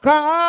Kaa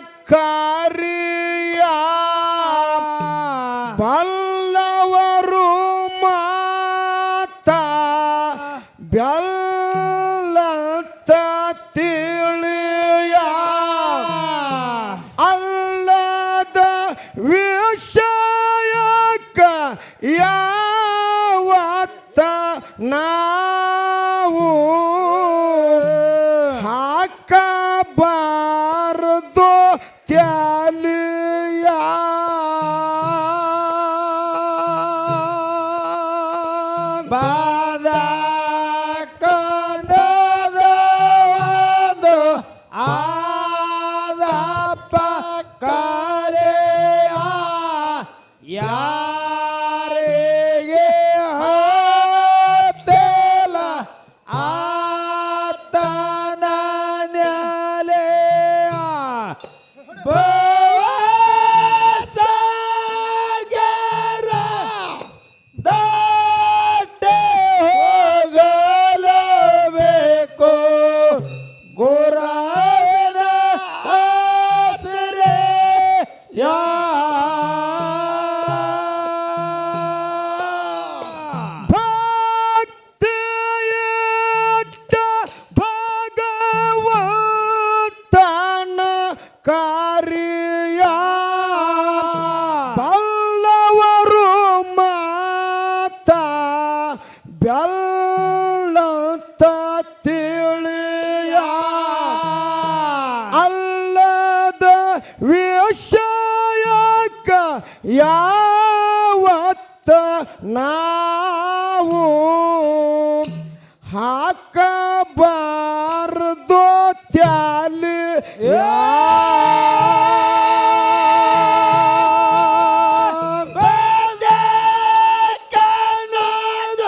Kaka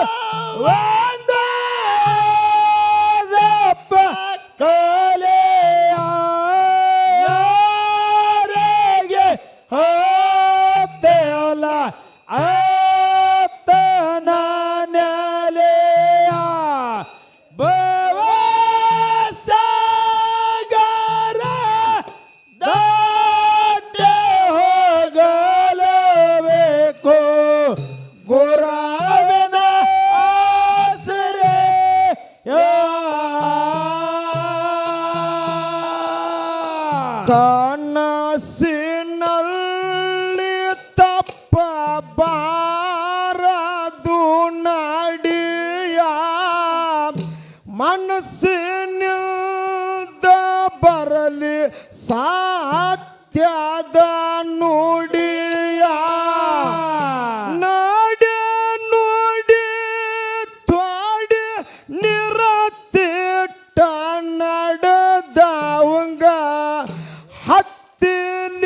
Whoa! ಬರಲಿ ಸಾತ್ಯದ ನುಡಿಯ? ನಾಡೆ ನೋಡಿ ತೋಡಿ ನಿರತಿಟ್ಟ ನಡೆದವಂಗ ಹತ್ತಿಲ್ಯಾವ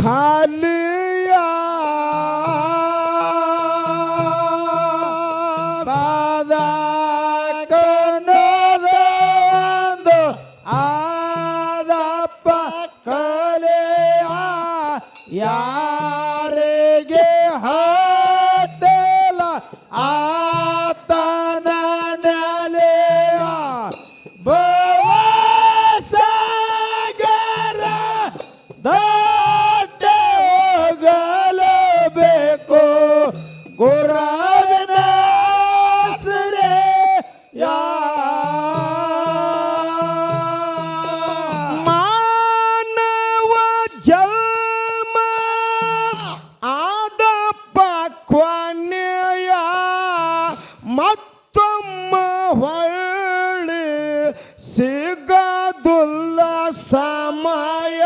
ಖಾಲಿಯ? ಬಾದಾ ಗುರಾವಿದಾಸ ರೇ ಯಾ ಮಾನವ ಜನ್ಮ ಆದಪ್ಪ ಕೊನೆಯ ಮತ್ತೊಮ್ಮ ಹೊಳ್ಳಿ ಸಿಗದುಲ್ಲ ಸಮಯ.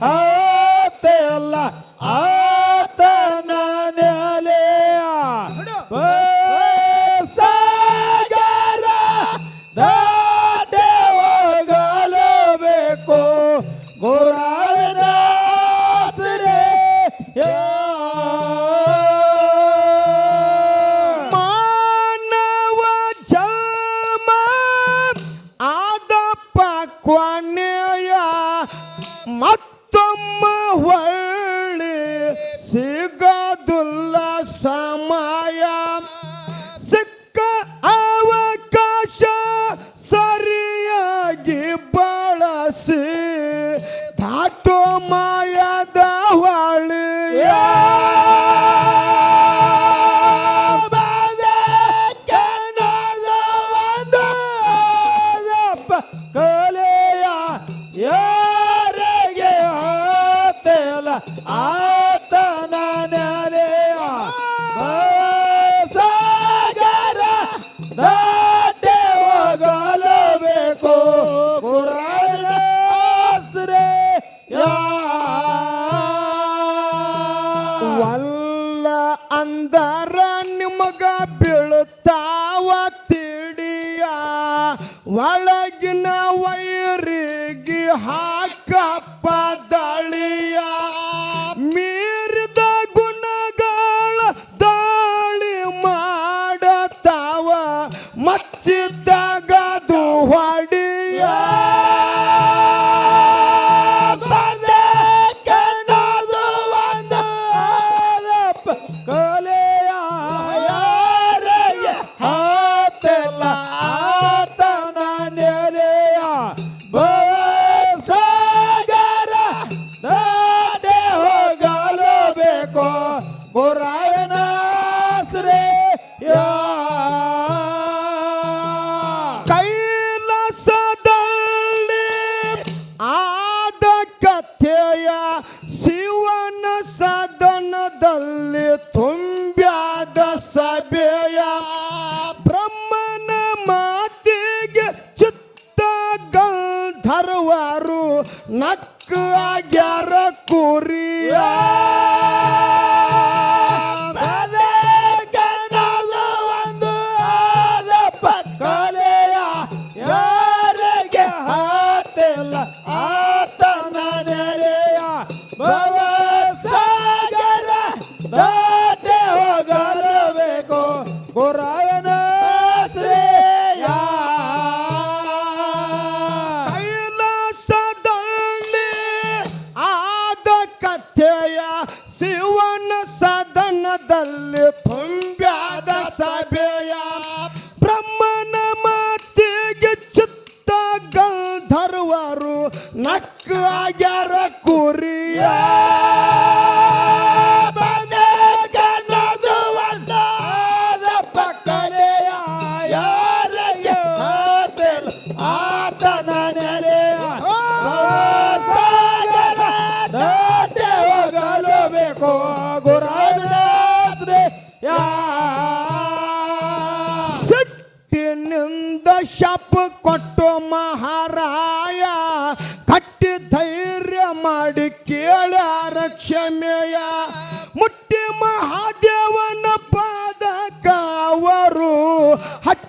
Oh! வாழ with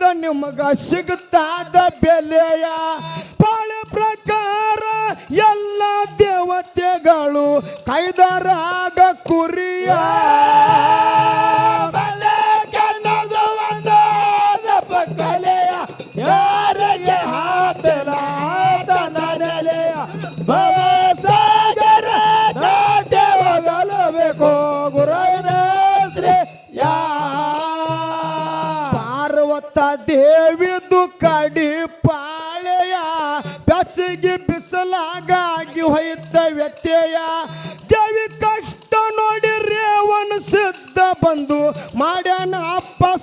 ಹೇಳಿದ ನಿಮಗ ಸಿಗುತ್ತಾದ ಬೆಲೆಯ ಪಾಳೆ ಪ್ರಕಾರ ಎಲ್ಲ ದೇವತೆಗಳು ಕೈದರಾಗ ಕುರಿಯ. ಕಲೆಯ. ಯಾರಿಗೆ ಹಾತಲಾದ ನೆಲೆಯ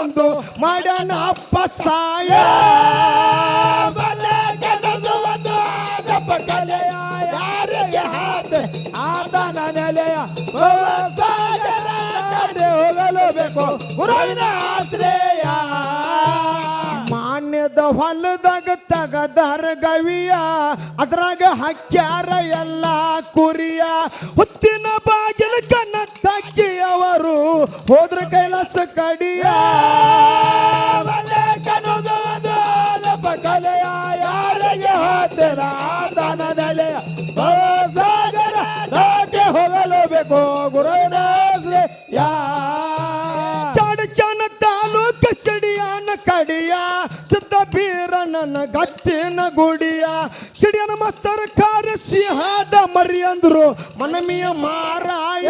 ಬಂದು ಮಾಡೋಣ ಅಪ್ಪ ಸಾಯ. ಆತನ ನೆಲೆಯ. ಹೋಗಲಬೇಕು. ಗುರುವಿನ ಮಾನ್ಯದ ಹೊಲದಾಗ ತಗದರ್ ಗವಿಯ. ಅದ್ರಾಗ ಹಕ್ಕ್ಯಾರ ಎಲ್ಲ ಕುರಿಯ. ಹುತ್ತಿನ ಬಾಗಿಲು ಕನ್ನ ಹೋದ್ರ ಕೈಲಾಸ ಕಡಿಯ. ಕಲೆಯ ಯಾರಿಗೆ ಹಾತನ ಆತನ ನೆಲೆಯ ಭವಸಾಗರ ದಾಟೆ ಹೋಗಲಬೇಕು ಗುರುವಿನ ಶ್ರೇಯ ಚಡಚನ ತಾಲೂಕ ಸಿಡಿಯನ ಕಡಿಯ. ಸಿದ್ಧ ಬೀರಣ್ಣನ ಗಚ್ಚಿನ ಗುಡಿಯ. ಸಿಡಿಯನ ಮಸ್ತರ ಕಾರ್ಯ ಸಿಂಹದ ಮರಿ ಅಂದ್ರು ಮನಮಿಯ ಮಾರಾಯ.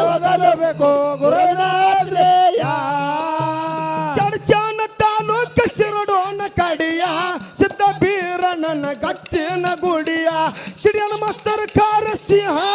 ಹೋಗಲಬೇಕು ಗುರುವಿನ ಶ್ರೇಯ ಚಡಚನ ತಾಲೂಕ ಸಿರಡೋನ ಕಡಿಯ ಸಿದ್ಧ ಬೀರಣ್ಣನ ಗಚ್ಚಿನ ಗುಡಿಯ. ಸಿಡಿಯನ ಮಸ್ತರ ಸಿಂಹದ